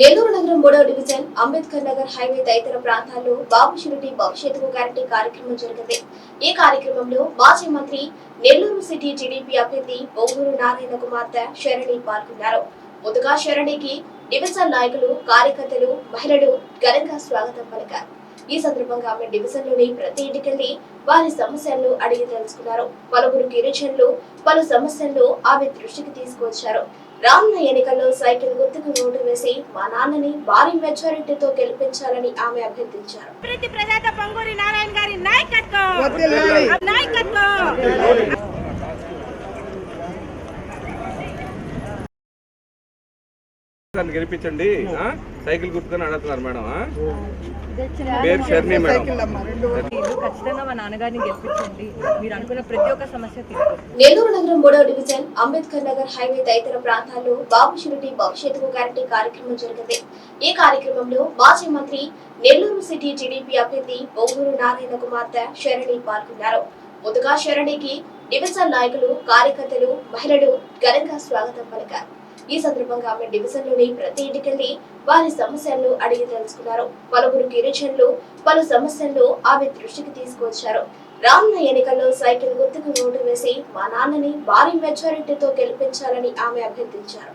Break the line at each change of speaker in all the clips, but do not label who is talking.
నెల్లూరు నగరం మూడవ division Ambedkar Nagar highway తదితర ప్రాంతాల్లో బాబు షిరిటి భవిష్యత్తుకు గ్యారంటీ కార్యక్రమం జరిగింది. ఈ కార్యక్రమంలో మాజీ మంత్రి నెల్లూరు సిటీ టీడీపీ అభ్యర్థి బొంగూరు నారాయణ కుమార్తె శరణి పాల్గొన్నారు. ముందుగా శరణికి డివిజన్ నాయకులు కార్యకర్తలు మహిళలు ఘనంగా స్వాగతం పలికారు. ఈ సందర్భంగా ఆమె డివిజన్లోని ప్రతి ఇంటికెళ్ళి వారి సమస్యలను అడిగి తెలుసుకున్నారు. పలువురు గిరిజనులు పలు సమస్యలను ఆమె దృష్టికి తీసుకువచ్చారు. రానున్న ఎన్నికల్లో సైకిల్ గుర్తుకు ఓటు వేసి మా నాన్నని భారీ మెజారిటీతో గెలిపించాలని ఆమె అభ్యర్థించారు.
అభివృద్ధి ప్రదాత పొంగూరి నారాయణ గారి. నాయకత్వం.
గెలిపించండి? సైకిల్ గుర్తుకొని అడుగుతున్నారు మేడం? పేరు షర్మి మేడం.
సైకిల్ అమ్మా, రెండు.
మీరు ఖచ్చితంగా మా నాన్నగారిని గెలిపించండి. మీరు అనుకున్న ప్రతి ఒక్క సమస్య తీరుతుంది.
నెల్లూరు నగరం మూడవ డివిజన్ అంబేద్కర్ నగర్ హైవే తదితర ప్రాంతాల్లో బాబు షిరిటి భవిష్యత్తుకు గ్యారంటీ కార్యక్రమం జరిగింది. ఈ కార్యక్రమంలో మాజీ మంత్రి నెల్లూరు సిటీ టీడీపీ అభ్యర్థి బొంగూరు నారాయణ కుమార్తె శరణి పాల్గొన్నారు. ముందుగా శరణికి డివిజన్ నాయకులు కార్యకర్తలు మహిళలు ఘనంగా స్వాగతం పలికారు. ఈ సందర్భంగా ఆమె డివిజన్లోని ప్రతి ఇంటికెళ్ళి వారి సమస్యలను అడిగి తెలుసుకున్నారు. పలువురు గిరిజనులు పలు సమస్యలను ఆమె దృష్టికి తీసుకువచ్చారు. రానున్న ఎన్నికల్లో సైకిల్ గుర్తుకు ఓటు వేసి మా నాన్నని భారీ మెజారిటీతో గెలిపించాలని ఆమె అభ్యర్థించారు.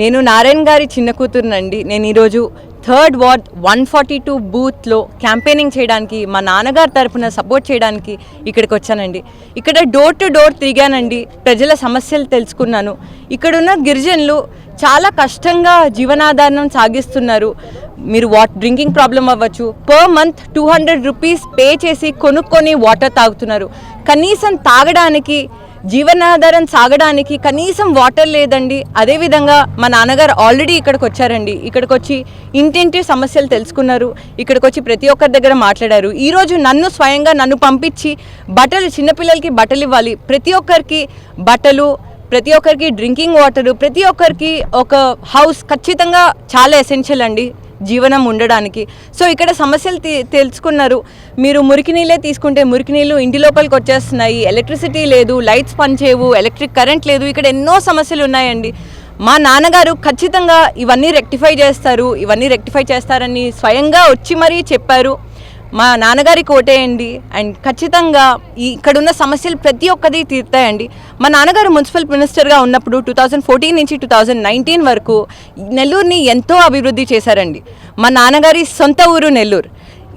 నేను నారాయణ గారి చిన్న కూతురునండి. నేను ఈరోజు third ward one forty two బూత్లో క్యాంపెయినింగ్ చేయడానికి మా నాన్నగారి తరఫున సపోర్ట్ చేయడానికి ఇక్కడికి వచ్చానండి. ఇక్కడ డోర్ టు డోర్ తిరిగానండి ప్రజల సమస్యలు తెలుసుకున్నాను. ఇక్కడున్న గిరిజనులు చాలా కష్టంగా జీవనాధారం సాగిస్తున్నారు. మీరు వాట్ డ్రింకింగ్ ప్రాబ్లం అవ్వచ్చు per month two hundred rupees pay చేసి కొనుక్కొని వాటర్ తాగుతున్నారు. కనీసం తాగడానికి జీవనాధారం సాగడానికి కనీసం వాటర్ లేదండి. అదేవిధంగా మా నాన్నగారు ఆల్రెడీ ఇక్కడికి వచ్చారండి. ఇక్కడికి వచ్చి ఇంటింటి సమస్యలు తెలుసుకున్నారు. ఇక్కడికి వచ్చి ప్రతి ఒక్కరి దగ్గర మాట్లాడారు. ఈరోజు నన్ను స్వయంగా నన్ను పంపించి బట్టలు చిన్నపిల్లలకి బట్టలు ఇవ్వాలి. ప్రతి ఒక్కరికి బట్టలు ప్రతి ఒక్కరికి డ్రింకింగ్ వాటర్ ప్రతి ఒక్కరికి ఒక హౌస్ ఖచ్చితంగా చాలా ఎసెన్షియల్ అండి. జీవనం ఉండడానికి. సో ఇక్కడ సమస్యలు తెలుసుకున్నారు. మీరు మురికి నీళ్ళే తీసుకుంటే మురికి నీళ్ళు ఇంటి లోపలికి వచ్చేస్తున్నాయి. ఎలక్ట్రిసిటీ లేదు లైట్స్ పనిచేయవు ఎలక్ట్రిక్ కరెంట్ లేదు. ఇక్కడ ఎన్నో సమస్యలు ఉన్నాయండి. మా నాన్నగారు ఖచ్చితంగా ఇవన్నీ రెక్టిఫై చేస్తారు. ఇవన్నీ రెక్టిఫై చేస్తారని స్వయంగా వచ్చి మరీ చెప్పారు. మా నాన్నగారికి ఓటేయండి అండ్. ఖచ్చితంగా ఈ ఇక్కడున్న సమస్యలు ప్రతి ఒక్కది తీరుతాయండి. మా నాన్నగారు మున్సిపల్ మినిస్టర్గా ఉన్నప్పుడు టూ థౌజండ్ ఫోర్టీన్ నుంచి టూ థౌజండ్ నైన్టీన్ వరకు నెల్లూరుని ఎంతో అభివృద్ధి చేశారండి. మా నాన్నగారి సొంత ఊరు నెల్లూరు.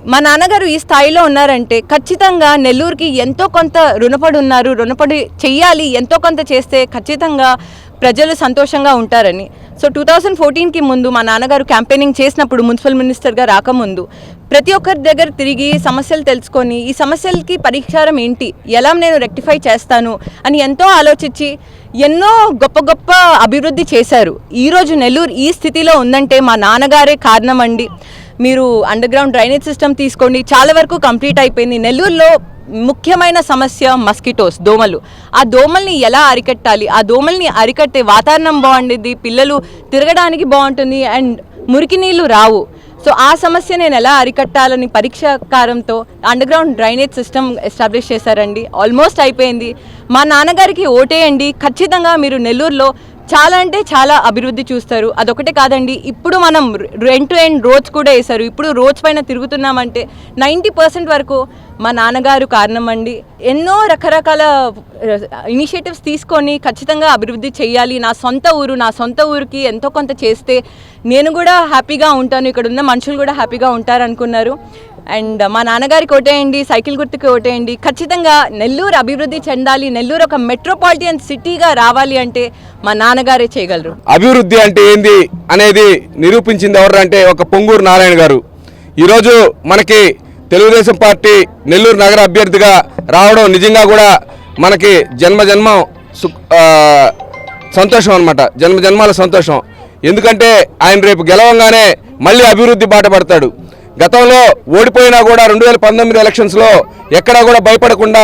మా నాన్నగారు ఈ స్థాయిలో ఉన్నారంటే ఖచ్చితంగా నెల్లూరుకి ఎంతో కొంత రుణపడి ఉన్నారు. రుణపడి చెయ్యాలి ఎంతో కొంత చేస్తే ఖచ్చితంగా ప్రజలు సంతోషంగా ఉంటారని. సో టూ థౌజండ్ ఫోర్టీన్కి ముందు మా నాన్నగారు క్యాంపెయినింగ్ చేసినప్పుడు మున్సిపల్ మినిస్టర్గా రాకముందు ప్రతి ఒక్కరి దగ్గర తిరిగి సమస్యలు తెలుసుకొని ఈ సమస్యలకి పరిష్కారం ఏంటి? ఎలా నేను రెక్టిఫై చేస్తాను? అని ఎంతో ఆలోచించి ఎన్నో గొప్ప గొప్ప అభివృద్ధి చేశారు. ఈరోజు నెల్లూరు ఈ స్థితిలో ఉందంటే మా నాన్నగారే కారణం అండి. మీరు అండర్గ్రౌండ్ డ్రైనేజ్ సిస్టమ్ తీసుకోండి. చాలా వరకు కంప్లీట్ అయిపోయింది. నెల్లూరులో ముఖ్యమైన సమస్య మస్కిటోస్ దోమలు. ఆ దోమల్ని ఎలా అరికట్టాలి? ఆ దోమల్ని అరికట్టే వాతావరణం బాగుండేది పిల్లలు తిరగడానికి బాగుంటుంది అండ్ మురికి నీళ్ళు రావు. సో ఆ సమస్య నేను ఎలా అరికట్టాలని పరీక్షాకారంతో అండర్గ్రౌండ్ డ్రైనేజ్ సిస్టమ్ ఎస్టాబ్లిష్ చేశారండి. ఆల్మోస్ట్ అయిపోయింది. మా నాన్నగారికి ఓటేయండి. ఖచ్చితంగా మీరు నెల్లూరులో చాలా అంటే చాలా అభివృద్ధి చూస్తారు. అదొకటే కాదండి ఇప్పుడు మనం రెంట్ టు ఎండ్ రోడ్స్ కూడా వేశారు. ఇప్పుడు రోడ్స్ పైన తిరుగుతున్నామంటే నైంటీ పర్సెంట్ వరకు మా నాన్నగారు కారణం అండి. ఎన్నో రకరకాల ఇనిషియేటివ్స్ తీసుకొని ఖచ్చితంగా అభివృద్ధి చేయాలి. నా సొంత ఊరు నా సొంత ఊరికి ఎంతో కొంత చేస్తే నేను కూడా హ్యాపీగా ఉంటాను. ఇక్కడ ఉన్న మనుషులు కూడా హ్యాపీగా ఉంటారు అనుకున్నారు అండ్ మా నాన్నగారికి ఓటేయండి సైకిల్ గుర్తుకి ఓటేయండి. ఖచ్చితంగా నెల్లూరు అభివృద్ధి చెందాలి నెల్లూరు ఒక మెట్రోపాలిటన్ సిటీగా రావాలి అంటే మా నాన్నగారే చేయగలరు.
అభివృద్ధి అంటే ఏంది అనేది నిరూపించింది ఎవరు అంటే ఒక పొంగూరు నారాయణ గారు. ఈరోజు మనకి తెలుగుదేశం పార్టీ నెల్లూరు నగర అభ్యర్థిగా రావడం నిజంగా కూడా మనకి జన్మ జన్మం సంతోషం అనమాట జన్మ జన్మాల సంతోషం. ఎందుకంటే ఆయన రేపు గెలవంగానే మళ్ళీ అభివృద్ధి బాట పడతాడు. గతంలో ఓడిపోయినా కూడా రెండు వేల పంతొమ్మిది ఎలక్షన్స్లో ఎక్కడా కూడా భయపడకుండా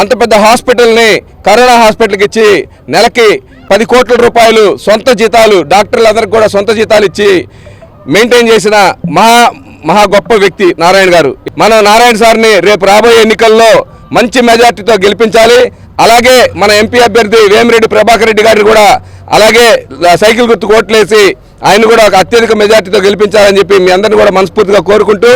అంత పెద్ద హాస్పిటల్ని కరోనా హాస్పిటల్కి ఇచ్చి నెలకి పది కోట్ల రూపాయలు సొంత జీతాలు డాక్టర్లందరికి కూడా సొంత జీతాలు ఇచ్చి మెయింటైన్ చేసిన మహా మహా గొప్ప వ్యక్తి నారాయణ గారు. మనం నారాయణ సార్ని రేపు రాబోయే ఎన్నికల్లో మంచి మెజార్టీతో గెలిపించాలి. అలాగే మన ఎంపీ అభ్యర్థి వేమిరెడ్డి ప్రభాకర్ రెడ్డి గారిని కూడా అలాగే సైకిల్ గుర్తు ఓట్లేసి ఆయన కూడా ఒక అత్యధిక మెజార్టీతో గెలిపించాలని చెప్పి మీ అందరిని కూడా మనస్ఫూర్తిగా కోరుకుంటూ